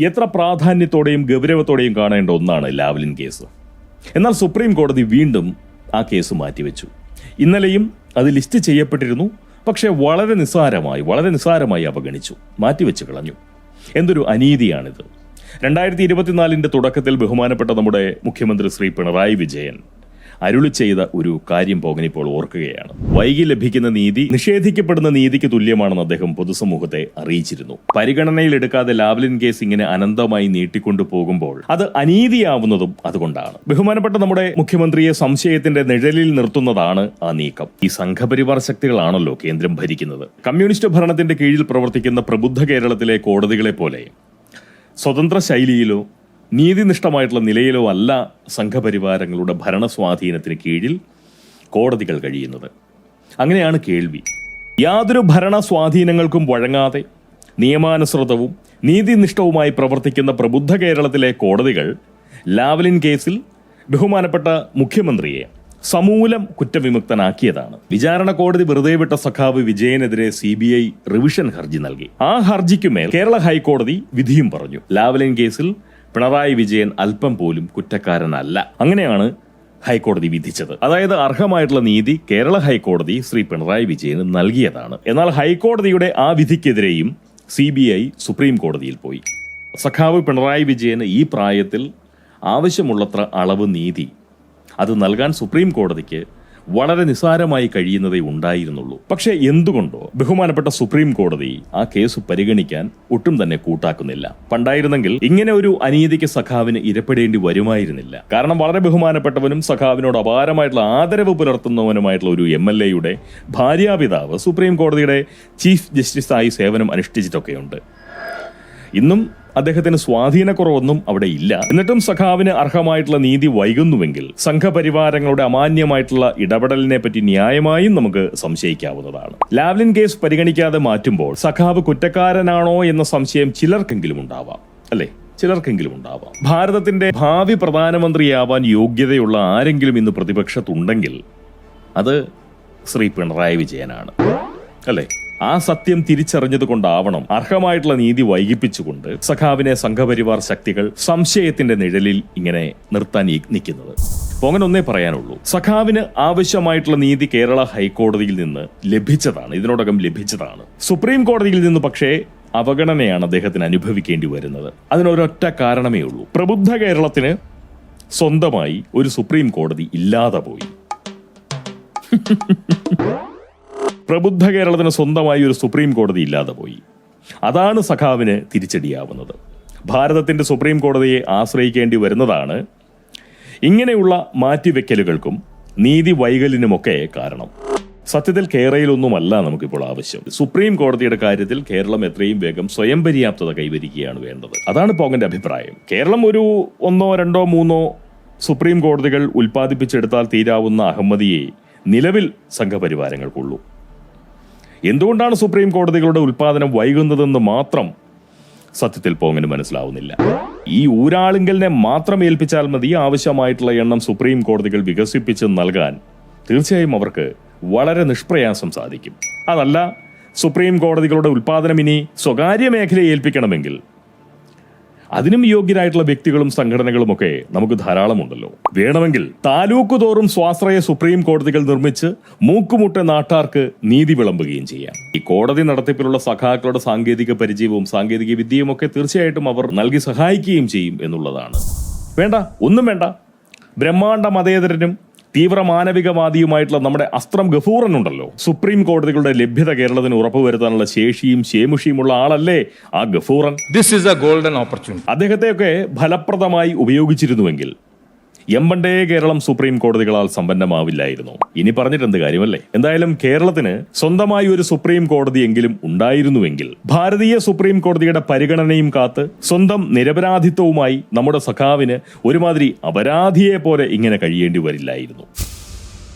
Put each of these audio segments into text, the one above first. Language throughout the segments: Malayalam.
എത്ര പ്രാധാന്യത്തോടെയും ഗൗരവത്തോടെയും കാണേണ്ട ഒന്നാണ് ലാവ്ലിൻ കേസ്. എന്നാൽ സുപ്രീം കോടതി വീണ്ടും ആ കേസ് മാറ്റിവെച്ചു. ഇന്നലെയും അത് ലിസ്റ്റ് ചെയ്യപ്പെട്ടിരുന്നു പക്ഷേ വളരെ നിസ്സാരമായി വളരെ നിസ്സാരമായി അവഗണിച്ചു മാറ്റിവെച്ച് കളഞ്ഞു. എന്തൊരു അനീതിയാണിത്. രണ്ടായിരത്തി ഇരുപത്തിനാലിന്റെ തുടക്കത്തിൽ ബഹുമാനപ്പെട്ട നമ്മുടെ മുഖ്യമന്ത്രി ശ്രീ പിണറായി വിജയൻ അരുളി ചെയ്ത ഒരു കാര്യം പോകൻ ഇപ്പോൾ ഓർക്കുകയാണ്. വൈകി ലഭിക്കുന്ന നീതി നിഷേധിക്കപ്പെടുന്ന നീതിക്ക് തുല്യമാണെന്ന് അദ്ദേഹം പൊതുസമൂഹത്തെ അറിയിച്ചിരുന്നു. പരിഗണനയിലെടുക്കാതെ ലാവ്ലിൻ കേസ് ഇങ്ങനെ അനന്തമായി നീട്ടിക്കൊണ്ടു പോകുമ്പോൾ അത് അനീതിയാവുന്നതും അതുകൊണ്ടാണ്. ബഹുമാനപ്പെട്ട നമ്മുടെ മുഖ്യമന്ത്രിയെ സംശയത്തിന്റെ നിഴലിൽ നിർത്തുന്നതാണ് ആ നീക്കം. ഈ സംഘപരിവാർ ശക്തികളാണല്ലോ കേന്ദ്രം ഭരിക്കുന്നത്. കമ്മ്യൂണിസ്റ്റ് ഭരണത്തിന്റെ കീഴിൽ പ്രവർത്തിക്കുന്ന പ്രബുദ്ധ കേരളത്തിലെ കോടതികളെ പോലെ സ്വതന്ത്ര ശൈലിയിലോ നീതിനിഷ്ഠമായിട്ടുള്ള നിലയിലോ അല്ല സംഘപരിവാരങ്ങളുടെ ഭരണ ഭരണസ്വാധീനത്തിന് കീഴിൽ കോടതികൾ കഴിയുന്നത്. അങ്ങനെയാണ് കേൾവി. യാതൊരു ഭരണ സ്വാധീനങ്ങൾക്കും വഴങ്ങാതെ നിയമാനുസൃതവും നീതിനിഷ്ഠവുമായി പ്രവർത്തിക്കുന്ന പ്രബുദ്ധ കേരളത്തിലെ കോടതികൾ ലാവലിൻ കേസിൽ ബഹുമാനപ്പെട്ട മുഖ്യമന്ത്രിയെ സമൂലം കുറ്റവിമുക്തനാക്കിയതാണ്. വിചാരണ കോടതി വെറുതെ വിട്ട സഖാവ് വിജയനെതിരെ സി ബി ഐ റിവിഷൻ ഹർജി നൽകി. ആ ഹർജിക്കുമേൽ കേരള ഹൈക്കോടതി വിധിയും പറഞ്ഞു. ലാവലിൻ കേസിൽ പിണറായി വിജയൻ അല്പം പോലും കുറ്റക്കാരനല്ല. അങ്ങനെയാണ് ഹൈക്കോടതി വിധിച്ചത്. അതായത് അർഹമായിട്ടുള്ള നീതി കേരള ഹൈക്കോടതി ശ്രീ പിണറായി വിജയന് നൽകിയതാണ്. എന്നാൽ ഹൈക്കോടതിയുടെ ആ വിധിക്കെതിരെയും സി ബി ഐ സുപ്രീം കോടതിയിൽ പോയി. സഖാവ് പിണറായി വിജയന് ഈ പ്രായത്തിൽ ആവശ്യമുള്ളത്ര അളവ് നീതി അത് നൽകാൻ സുപ്രീം കോടതിക്ക് വളരെ നിസാരമായി കഴിയുന്നതേ ഉണ്ടായിരുന്നുള്ളൂ. പക്ഷേ എന്തുകൊണ്ടോ ബഹുമാനപ്പെട്ട സുപ്രീം കോടതി ആ കേസ് പരിഗണിക്കാൻ ഒട്ടും തന്നെ കൂട്ടാക്കുന്നില്ല. പണ്ടായിരുന്നെങ്കിൽ ഇങ്ങനെ ഒരു അനീതിക്ക് സഖാവിന് ഇരപ്പെടേണ്ടി വരുമായിരുന്നില്ല. കാരണം വളരെ ബഹുമാനപ്പെട്ടവനും സഖാവിനോട് അപാരമായിട്ടുള്ള ആദരവ് പുലർത്തുന്നവനുമായിട്ടുള്ള ഒരു എം എൽ എയുടെ ഭാര്യാപിതാവ് സുപ്രീം കോടതിയുടെ ചീഫ് ജസ്റ്റിസായി സേവനം അനുഷ്ഠിച്ചിട്ടൊക്കെയുണ്ട്. ഇന്നും അദ്ദേഹത്തിന് സ്വാധീനക്കുറവൊന്നും അവിടെ ഇല്ല. എന്നിട്ടും സഖാവിന് അർഹമായിട്ടുള്ള നീതി വൈകുന്നുവെങ്കിൽ സംഘപരിവാരങ്ങളുടെ അമാന്യമായിട്ടുള്ള ഇടപെടലിനെ പറ്റി ന്യായമായും നമുക്ക് സംശയിക്കാവുന്നതാണ്. ലാവ്ലിൻ കേസ് പരിഗണിക്കാതെ മാറ്റുമ്പോൾ സഖാവ് കുറ്റക്കാരനാണോ എന്ന സംശയം ചിലർക്കെങ്കിലും ഉണ്ടാവാം. അല്ലേ? ചിലർക്കെങ്കിലും ഉണ്ടാവാം. ഭാരതത്തിന്റെ ഭാവി പ്രധാനമന്ത്രിയാവാൻ യോഗ്യതയുള്ള ആരെങ്കിലും ഇന്ന് പ്രതിപക്ഷത്തുണ്ടെങ്കിൽ അത് ശ്രീ പിണറായി വിജയനാണ്. അല്ലേ? ആ സത്യം തിരിച്ചറിഞ്ഞത് കൊണ്ടാവണം അർഹമായിട്ടുള്ള നീതി വൈകിപ്പിച്ചുകൊണ്ട് സഖാവിനെ സംഘപരിവാർ ശക്തികൾ സംശയത്തിന്റെ നിഴലിൽ ഇങ്ങനെ നിർത്താൻ നിൽക്കുന്നത്. അപ്പോൾ അങ്ങനെ ഒന്നേ പറയാനുള്ളൂ. സഖാവിന് ആവശ്യമായിട്ടുള്ള നീതി കേരള ഹൈക്കോടതിയിൽ നിന്ന് ലഭിച്ചതാണ്. ഇതിനോടകം ലഭിച്ചതാണ്. സുപ്രീം കോടതിയിൽ നിന്ന് പക്ഷേ അവഗണനയാണ് അദ്ദേഹത്തിന് അനുഭവിക്കേണ്ടി വരുന്നത്. അതിനൊരൊറ്റ കാരണമേ ഉള്ളൂ. പ്രബുദ്ധ കേരളത്തിന് സ്വന്തമായി ഒരു സുപ്രീം കോടതി ഇല്ലാതെ പോയി. പ്രബുദ്ധ കേരളത്തിന് സ്വന്തമായി ഒരു സുപ്രീം കോടതി ഇല്ലാതെ പോയി. അതാണ് സഖാവിന് തിരിച്ചടിയാവുന്നത്. ഭാരതത്തിന്റെ സുപ്രീം കോടതിയെ ആശ്രയിക്കേണ്ടി വരുന്നതാണ് ഇങ്ങനെയുള്ള മാറ്റിവെക്കലുകൾക്കും നീതി വൈകലിനുമൊക്കെ കാരണം. സത്യത്തിൽ കേരളയിലൊന്നുമല്ല നമുക്കിപ്പോൾ ആവശ്യം. സുപ്രീം കോടതിയുടെ കാര്യത്തിൽ കേരളം എത്രയും വേഗം സ്വയം പര്യാപ്തത കൈവരിക്കുകയാണ് വേണ്ടത്. അതാണ് പോങ്ങന്റെ അഭിപ്രായം. കേരളം ഒരു ഒന്നോ രണ്ടോ മൂന്നോ സുപ്രീം കോടതികൾ ഉൽപ്പാദിപ്പിച്ചെടുത്താൽ തീരാവുന്ന അഹമ്മദിയെ നിലവിൽ സംഘപരിവാരങ്ങൾക്കുള്ളൂ. എന്തുകൊണ്ടാണ് സുപ്രീം കോടതികളുടെ ഉൽപാദനം വൈകുന്നതെന്ന് മാത്രം സത്യത്തിൽ പോങ്ങിന് മനസ്സിലാവുന്നില്ല? ഈ ഊരാളുങ്കലിനെ മാത്രം ഏൽപ്പിച്ചാൽ മതി ആവശ്യമായിട്ടുള്ള എണ്ണം സുപ്രീം കോടതികൾ വികസിപ്പിച്ച് നൽകാൻ. തീർച്ചയായും അവർക്ക് വളരെ നിഷ്പ്രയാസം സാധിക്കും. അതല്ല സുപ്രീം കോടതികളുടെ ഉൽപാദനം ഇനി സ്വകാര്യ മേഖലയെ ഏൽപ്പിക്കണമെങ്കിൽ അതിനും യോഗ്യരായിട്ടുള്ള വ്യക്തികളും സംഘടനകളും ഒക്കെ നമുക്ക് ധാരാളമുണ്ടല്ലോ. വേണമെങ്കിൽ താലൂക്ക് തോറും സ്വാശ്രയ സുപ്രീം കോടതികൾ നിർമ്മിച്ച് മൂക്കുമുട്ട നാട്ടാർക്ക് നീതി വിളമ്പുകയും ചെയ്യാം. ഈ കോടതി നടത്തിപ്പിലുള്ള സഖാക്കളുടെ സാങ്കേതിക പരിചയവും സാങ്കേതിക വിദ്യയും ഒക്കെ തീർച്ചയായിട്ടും അവർ നൽകി സഹായിക്കുകയും ചെയ്യും എന്നുള്ളതാണ്. വേണ്ട ഒന്നും വേണ്ട. ബ്രഹ്മാണ്ഡ മതേതരനും തീവ്ര മാനവികവാദിയുമായിട്ടുള്ള നമ്മുടെ അസ്ത്രം ഗഫൂറനുണ്ടല്ലോ. സുപ്രീം കോടതികളുടെ ലഭ്യത കേരളത്തിന് ഉറപ്പുവരുത്താനുള്ള ശേഷിയും ശേമുഷിയുമുള്ള ആളല്ലേ ആ ഗഫൂറൻ. This is a golden opportunity അദ്ദേഹത്തെയൊക്കെ ഫലപ്രദമായി ഉപയോഗിച്ചിരുന്നുവെങ്കിൽ എമ്പണ്ടേ കേരളം സുപ്രീം കോടതികളാൽ സമ്പന്നമാവില്ലായിരുന്നു. ഇനി പറഞ്ഞിട്ട് എന്ത് കാര്യമല്ലേ? എന്തായാലും കേരളത്തിന് സ്വന്തമായി ഒരു സുപ്രീം കോടതി എങ്കിലും ഉണ്ടായിരുന്നുവെങ്കിൽ ഭാരതീയ സുപ്രീം കോടതിയുടെ പരിഗണനയും കാത്ത് സ്വന്തം നിരപരാധിത്വവുമായി നമ്മുടെ സഖാവിന് ഒരുമാതിരി അപരാധിയെ പോലെ ഇങ്ങനെ കഴിയേണ്ടി വരില്ലായിരുന്നു.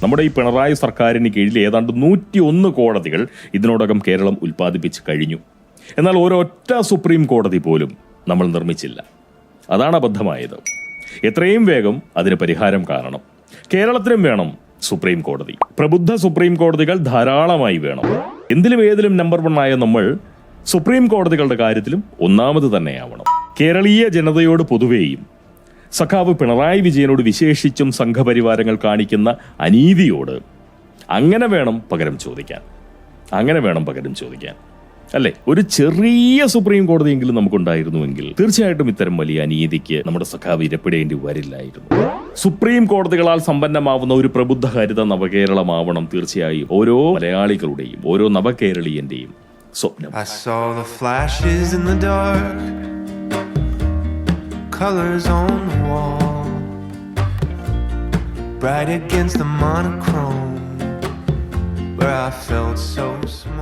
നമ്മുടെ ഈ പിണറായി സർക്കാരിന് കീഴിൽ ഏതാണ്ട് നൂറ്റി ഒന്ന് കോടതികൾ ഇതിനോടകം കേരളം ഉൽപ്പാദിപ്പിച്ച് കഴിഞ്ഞു. എന്നാൽ ഒരൊറ്റ സുപ്രീം കോടതി പോലും നമ്മൾ നിർമ്മിച്ചില്ല. അതാണ് അബദ്ധമായത്. എത്രയും വേഗം അതിന് പരിഹാരം കാണണം. കേരളത്തിനും വേണം സുപ്രീം കോടതി. പ്രബുദ്ധ സുപ്രീം കോടതികൾ ധാരാളമായി വേണം. എന്തിലും ഏതിലും നമ്പർ വൺ ആയ നമ്മൾ സുപ്രീം കോടതികളുടെ കാര്യത്തിലും ഒന്നാമത് തന്നെയാവണം. കേരളീയ ജനതയോട് പൊതുവേയും സഖാവ് പിണറായി വിജയനോട് വിശേഷിച്ചും സംഘപരിവാരങ്ങൾ കാണിക്കുന്ന അനീതിയോട് അങ്ങനെ വേണം പകരം ചോദിക്കാൻ. അങ്ങനെ വേണം പകരം ചോദിക്കാൻ. അല്ലെ? ഒരു ചെറിയ സുപ്രീം കോടതിയെങ്കിലും നമുക്കുണ്ടായിരുന്നുവെങ്കിൽ തീർച്ചയായിട്ടും ഇത്തരം വലിയ അനീതിക്ക് നമ്മുടെ സഖാവ് ഇരപ്പിടേണ്ടി വരില്ലായിരുന്നു. സുപ്രീം കോടതികളാൽ സമ്പന്നമാവുന്ന ഒരു പ്രബുദ്ധ ഹരിത നവകേരളമാവണം തീർച്ചയായും ഓരോ മലയാളികളുടെയും ഓരോ നവകേരളീയന്റെയും സ്വപ്നം. Colors on the wall, bright against the monochrome, where I felt so small.